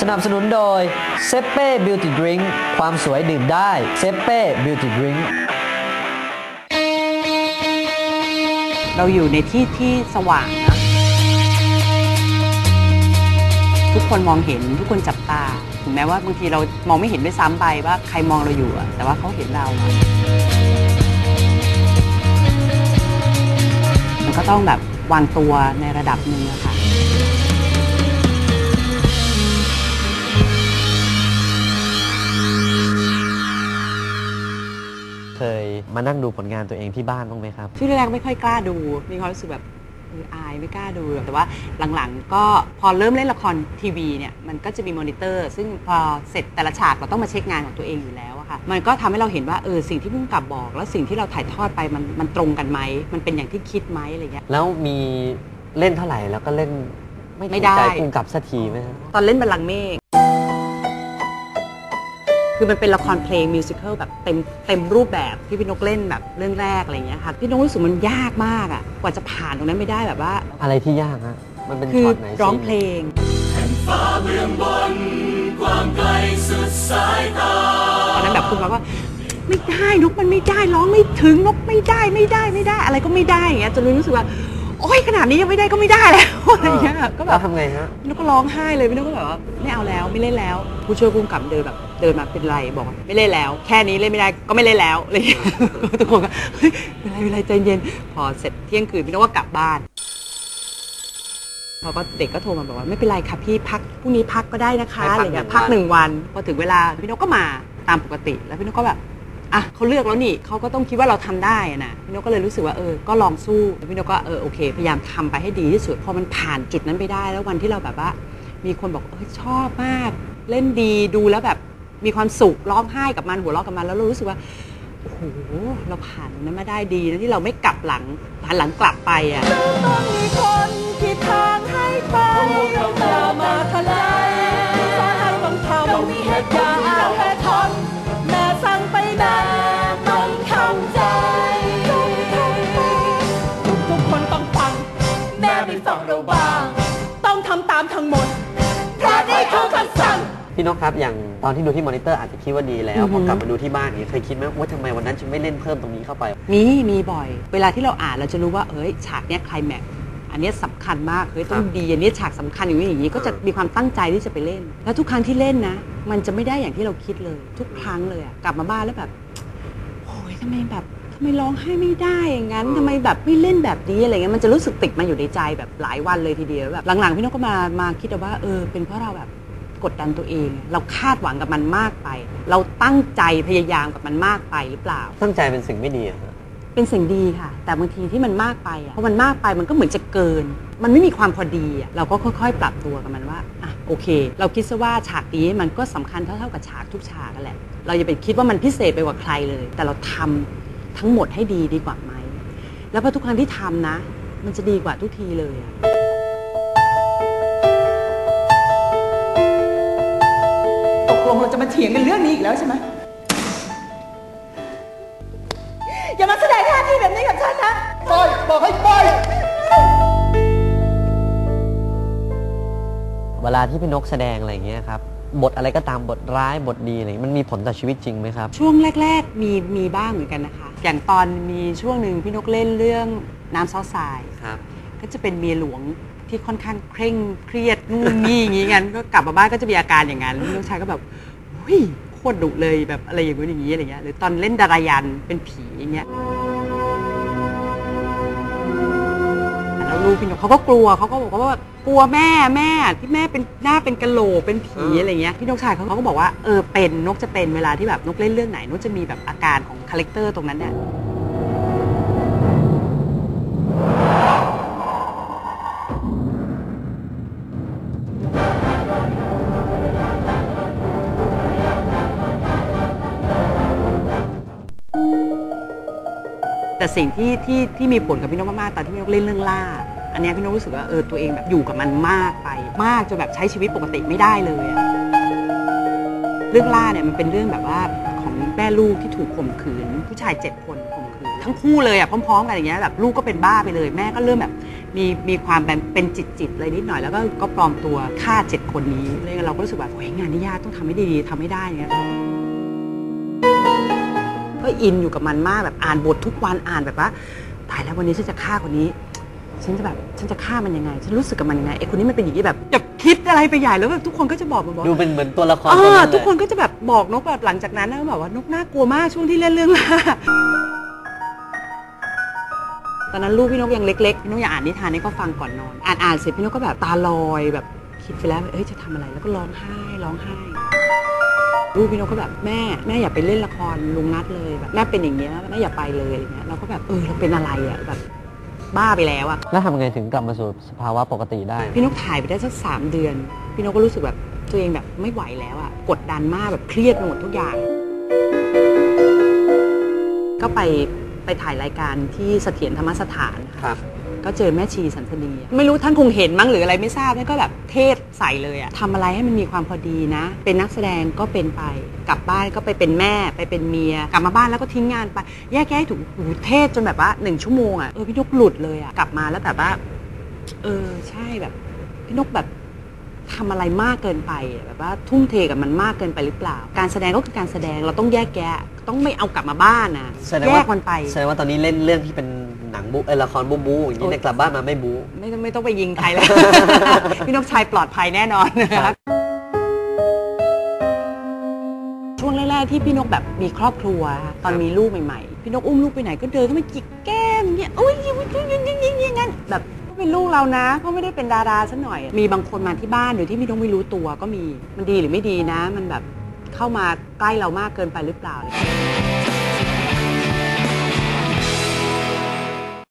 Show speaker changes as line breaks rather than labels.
สนับสนุนโดยเซเป้บิวตี้ดริงความสวยดื่มได้เซเป้บิวตี้ดริง
เราอยู่ในที่ที่สว่างนะทุกคนมองเห็นทุกคนจับตา ถึงแม้ว่าบางทีเรามองไม่เห็นด้วยซ้ำไปว่าใครมองเราอยู่อะแต่ว่าเขาเห็นเราอะมันก็ต้องแบบวางตัวในระดับหนึ่งอะค่ะ
เคยมานั่งดูผลงานตัวเองที่บ้านบ้างไหมครับ
ช่วงแรกๆไม่ค่อยกล้าดู มีความรู้สึกแบบเอออายไม่กล้าดู แต่ว่าหลังๆ ก็พอเริ่มเล่นละครทีวีเนี่ยมันก็จะมีมอนิเตอร์ ซึ่งพอเสร็จแต่ละฉากเราต้องมาเช็คงานของตัวเองอยู่แล้วอะค่ะมันก็ทำให้เราเห็นว่าเออสิ่งที่พุ่งกับบอก แล้วสิ่งที่เราถ่ายทอดไปมันมันตรงกันไหมมันเป็นอย่างที่คิดไหมอะไรเงี้ย
แล้วมีเล่นเท่าไหร่แล้วก็เล่นไม่
ไม่
ถูก
ได้
ใจภูมิกับสักทีไหมครับ
ตอนเล่นบัลลังก์เมฆ คือมันเป็นละครเพลงมิวสิควลแบบเต็มเต็มรูปแบบที่พี่นกเล่นแบบเรื่องแรกอะไรอย่างเงี้ยค่ะพี่นกรู้สึกมันยากมากอะกว่าจะผ่านตรงนั้นไม่ได้แบบว่า
อะไรที่ยากฮะมันเป็น
คือ
ช็อตไหน
ร้อง
ซีน
เพลงตอนนั้นแบบคุณบอกว่าไม่ได้นกมันไม่ได้ร้องไม่ถึงนกไม่ได้ไม่ได้ไม่ได้ อะไรก็ไม่ได้อย่างเงี้ยจนรู้สึกว่า โอ๊ยขนาดนี้ยังไม่ได้ก็ไม่ได้แล้วอะไรอย่างเงี้ยก็แบ
แล้
บ
วทำไงฮะ
พี่นกก็ร้องไห้เลยพี่นกก็แบบว่าไม่เอาแล้วไม่เล่นแล้ว ผู้ช่วยผู้กำกับเดินแบบเดินมาเป็นไรบอกว่าไม่เล่นแล้ว แค่นี้เล่นไม่ได้ก็ไม่เล่นแล้วอะไรอย่างเงี้ยทุกคนก็เฮ้ยเป็นไรเป็นไรใจเย็นพอเสร็จเที่ยงคืนพี่นกก็กลับบ้านเขาก็เด็กก็โทรมาบอกว่าไม่เป็นไรค่ะพี่พักพรุ่งนี้พักก็ได้นะคะ
ให้พัก
อะไรเงี้ย
หนึ่ง
พัก
วัน
หนึ่งวันพอถึงเวลาพี่นกก็มาตามปกติ แล้วพี่นกก็แบบ อะเขาเลือกแล้วนี่เขาก็ต้องคิดว่าเราทำได้อะนะพี่นกก็เลยรู้สึกว่าเออก็ลองสู้แล้วพี่นกก็เออโอเค พยายามทำไปให้ดีที่สุดพอมันผ่านจุดนั้นไปได้ แล้ววันที่เราแบบว่า มีคนบอกเออชอบมาก เล่นดีดูแล้วแบบมีความสุขร้องไห้กับมันหัวเราะกับมันแล้วเรารู้สึกว่าโอ้โหเราผ่านตรงนั้นมาได้ดีนะที่เราไม่กลับหลังหันหลังกลับไปอะ
ต้องมีคนที่ทางให้ไปอย่ามาทะเลสอนให้ต้องทำต้องมีเหตุการณ์ พี่น
กครับ อย่างตอนที่ดูที่มอนิเตอร์อาจจะคิดว่าดีแล้ว
อือฮึ
พอกลับมาดูที่บ้านนี้เคยคิดไหมว่าทำไมวันนั้นฉันไม่เล่นเพิ่มตรงนี้เข้าไป
มีมีบ่อย เวลาที่เราอ่านเราจะรู้ว่าเอ้ยฉากเนี้ยไคลแม็กซ์อันเนี้ยสำคัญมากเฮ้ยต้อง
ครับ
ดีอันเนี้ยฉากสำคัญอย่างนี้อย่างนี้ก็จะมีความตั้งใจที่จะไปเล่น แล้วทุกครั้งที่เล่นนะ มันจะไม่ได้อย่างที่เราคิดเลย ทุกครั้งเลยอะกลับมาบ้านแล้วแบบโอ้ยทำไมแบบทำไมร้องไห้ไม่ได้อย่างนั้นทำไมแบบไม่เล่นแบบนี้อะไรเงี้ยมันจะรู้สึกติดมาอยู่ในใจแบบหลายวันเลยทีเดียวแบบหลังๆพี่นกก็มามาคิดว่าเออเป็นเพราะเราแบบ กดดันตัวเอง เราคาดหวังกับมันมากไป เราตั้งใจพยายามกับมันมากไปหรือเปล่า
ตั้งใจเป็นสิ่งไม่ดีอะฮะ
เป็นสิ่งดีค่ะ แต่บางทีที่มันมากไปอะพอมันมากไปมันก็เหมือนจะเกิน มันไม่มีความพอดีอะเราก็ค่อยๆ ปรับตัวกับมันว่าอะโอเค เราคิดซะว่าฉากนี้มันก็สำคัญเท่าๆกับฉากทุกฉากกันแหละ เราอย่าไปคิดว่ามันพิเศษไปกว่าใครเลย แต่เราทำทั้งหมดให้ดีดีกว่าไหม แล้วพอทุกครั้งที่ทำนะ มันจะดีกว่าทุกทีเลยอะ
ลงเราจะมาเถียงกันเรื่องนี้อีกแล้วใช่ไหมอย่ามาแสดงท่าทีแบบนี้กับฉันนะ
ไปบอกให้ไป
เวลาที่พี่นกแสดงอะไรอย่างเงี้ยครับบทอะไรก็ตามบทร้ายบทดีอะไรอย่างเงี้ยมันมีผลต่อชีวิตจริงไหมครับ
ช่วงแรก ๆ มีมีบ้างเหมือนกันนะคะ อย่างตอนมีช่วงหนึ่งพี่นกเล่นเรื่องน้ำซอสทราย
ครับ
ก็จะเป็นเมียหลวง ที่ค่อนข้างเคร่งเครียดนู่นนี่อย่างงี้งั้นก็กลับมาบ้านก็จะมีอาการอย่างนั้นลูกชายก็แบบหุ้ยโคตรดุเลยแบบอะไรอย่างงู้นอย่างงี้อะไรเงี้ยหรือตอนเล่นดารายันเป็นผีอย่างเงี้ยแล้วลูกพี่นกเขาก็กลัวเขาก็บอกว่ากลัวแม่แม่ที่แม่เป็นหน้าเป็นกะโหลกเป็นผี
อออ
อะไรเงี้ยพี่นกชายเขาก็บอกว่าเออเป็นนกจะเป็นเวลาที่แบบนกเล่นเรื่องไหนนกจะมีแบบอาการของคาแรคเตอร์ตรงนั้นเนี่ย สิ่งที่ที่ที่มีผลกับพี่นกมากๆตอนที่พี่นกเล่นเรื่องล่า อันเนี้ยพี่นกรู้สึกว่าเออตัวเองแบบอยู่กับมันมากไป มากจนแบบใช้ชีวิตปกติไม่ได้เลยอะเรื่องล่าเนี่ยมันเป็นเรื่องแบบว่าของแม่ลูกที่ถูกข่มขืน ผู้ชายเจ็ดคนข่มขืน ทั้งคู่เลยอะพร้อมๆกันอย่างเงี้ยแบบลูกก็เป็นบ้าไปเลย แม่ก็เริ่มแบบมีมีความแบบเป็นจิตๆเลยนิดหน่อยแล้วก็ก็ปลอมตัวฆ่าเจ็ดคนนี้เลยเราก็รู้สึกแบบโอ้ยงานนี้ยากต้องทำให้ดีๆทำให้ได้อย่างเงี้ย ก็อินอยู่กับมันมากแบบอ่านบททุกวันอ่านแบบว่าตายแล้ววันนี้ฉันจะฆ่าคนนี้ ฉันจะแบบฉันจะฆ่ามันยังไง ฉันรู้สึกกับมันยังไงไอ้คนนี้มันเป็นอย่างนี้แบบอย่าคิดอะไรไปใหญ่แล้วแบบทุกคนก็จะบอกมาบอก
ดูเป็นเหมือนตัวละคร
เอ
ตัว
อ
นั้นเลย
ทุกคนก็จะแบบบอกนกแบบหลังจากนั้นนะแบบว่านกน่ากลัวมากช่วงที่เล่นเรื่องล่าตอนนั้นลูกพี่นกยังเล็กๆพี่นกอยากอ่านนิทานให้เขาฟังก่อนนอน อ่านอ่านเสร็จพี่นกก็แบบตาลอยแบบคิดไปแล้วเอ้ยจะทำอะไรแล้วก็ร้องไห้ร้องไห้ ลูกพี่นกก็แบบแม่แม่อย่าไปเล่นละครลุงนัดเลยแบบแม่เป็นอย่างเงี้ยแม่อย่าไปเลยอะไรเงี้ยเราก็แบบเออเราเป็นอะไรอะแบบบ้าไปแล้วอะ
แล้วทำยังไงถึงกลับมาสู่สภาวะปกติได้
พี่นกถ่ายไปได้สักสามเดือน พี่นกก็รู้สึกแบบตัวเองแบบไม่ไหวแล้วอะกดดันมากแบบเครียดไปหมดทุกอย่าง ก็ไปไปถ่ายรายการที่เสถียรธรรมสถานนะคะ
ครับ
ก็เจอแม่ชีสันสนีไม่รู้ท่านคงเห็นมั้งหรืออะไรไม่ทราบท่านก็แบบเทศใส่เลยอะทำอะไรให้มันมีความพอดีนะ เป็นนักแสดงก็เป็นไป กลับบ้านก็ไปเป็นแม่ไปเป็นเมีย กลับมาบ้านแล้วก็ทิ้งงานไป แยกแยะให้ถูกหูเทศจนแบบว่าหนึ่งชั่วโมงอะเออพี่นกหลุดเลยอะกลับมาแล้วแบบว่าเออใช่แบบพี่นกแบบทำอะไรมากเกินไปอะแบบว่าทุ่มเทกับมันมากเกินไปหรือเปล่า การแสดงก็คือการแสดงเราต้องแยกแยะ ต้องไม่เอากลับมาบ้านนะ
แสดง
แย
ว่าก
มันไป
แสดงว่าตอนนี้เล่นเรื่องที่เป็นห นังบูเออละครบูบูอย่างนี้
โอ๊ย
เนี่ยกลับบ้านมาไม่บู
ไม่ต้องไม่ต้องไปยิงใครแล้ว พี่นกชัยปลอดภัยแน่นอนนะครับ ช่วงแรกๆที่พี่นกแบบมีครอบครัว ตอนมีลูกใหม่ๆ พี่นกอุ้มลูกไปไหนก็เดินเข้ามาจิกแก้มเงี้ยโอ้ยยิงยิงยิงยิงยิงยิงงั้นแบบก็เป็นลูกเรานะเขาไม่ได้เป็นดาราซะหน่อย มีบางคนมาที่บ้านโดยที่พี่นกไม่รู้ตัวก็มีมันดีหรือไม่ดีนะ มันแบบเข้ามาใกล้เรามากเกินไปหรือเปล่า
เธ